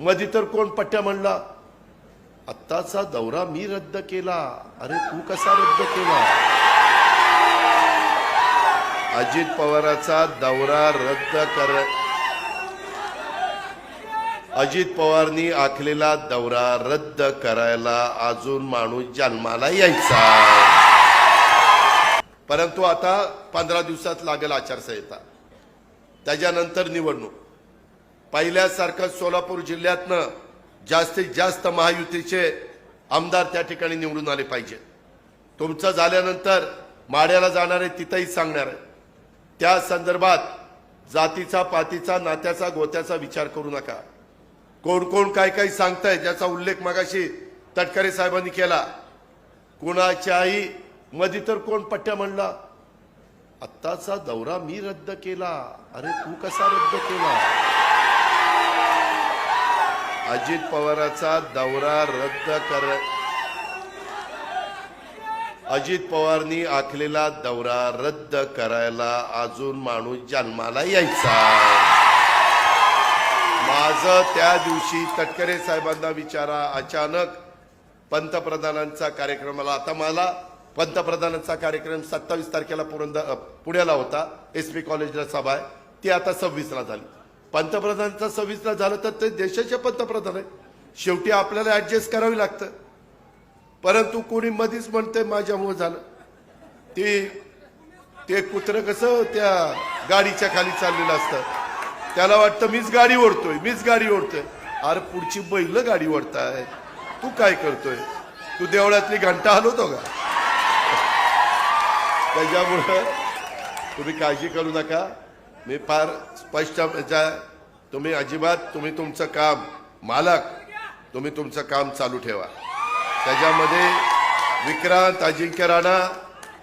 मधी तर कोण पट्ट्या म्हणला? आत्ताचा दौरा मी रद्द केला. अरे तू कसा रद्द केला? अजित पवाराचा दौरा रद्द कर. अजित पवारनी आखलेला दौरा रद्द करायला अजून माणूस जन्माला यायचा. परंतु आता पंधरा दिवसात लागेल आचारसंहिता. त्याच्यानंतर निवडणूक. पहिल्यासारखं सोलापूर जिल्ह्यातनं जास्तीत जास्त महायुतीचे आमदार त्या ठिकाणी निवडून आले पाहिजे. तुमचं झाल्यानंतर माड्याला जाणारे तिथंही सांगणार आहे. त्या संदर्भात जातीचा पातीचा नात्याचा गोत्याचा विचार करू नका. कोण कोण काय काय सांगताय ज्याचा उल्लेख मगाशी तटकरे साहेबांनी केला. कुणाच्याही मधी तर कोण पट्ट्या म्हणला आत्ताचा दौरा मी रद्द केला. अरे तू कसा रद्द केला? अजित पवाराचा दौरा रद्द कर. अजित पवारनी आखलेला दौरा रद्द करायला अजून माणूस जन्माला यायचा. माझं त्या दिवशी तटकरे साहेबांना विचारा अचानक पंतप्रधानांचा कार्यक्रमाला आता मला. पंतप्रधानांचा कार्यक्रम सत्तावीस तारखेला पुरंदर पुण्याला होता. एस पी कॉलेजला सभा आहे. ती आता सव्वीसला झाली. पंतप्रधानांचा सविस्तर झालं तर ते देशाचे पंतप्रधान आहे शेवटी आपल्याला ऍडजस्ट करावी लागतं. परंतु कोणी मधीच म्हणते माझ्यामुळे झालं. ते ते कुत्रं कसं त्या गाडीच्या खाली चाललेलं असतं. त्याला वाटतं मीच गाडी ओढतोय मीच गाडी ओढतोय. अरे पुढची बैल गाडी ओढताय. तू काय करतोय? तू देवळातली घंटा हलवतो का? त्याच्यामुळं तुम्ही काळजी करू नका. मी फार स्पष्ट तुम्ही अजिबात तुम्ही तुमचं काम मालक तुम्ही तुमचं काम चालू ठेवा. त्याच्यामध्ये विक्रांत अजिंक्य राणा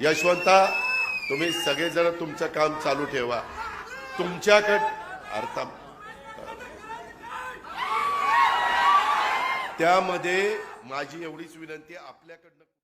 यशवंता तुम्ही सगळेजण तुमचं काम चालू ठेवा. तुमच्याकड अर्थ त्यामध्ये माझी एवढीच विनंती आपल्याकडनं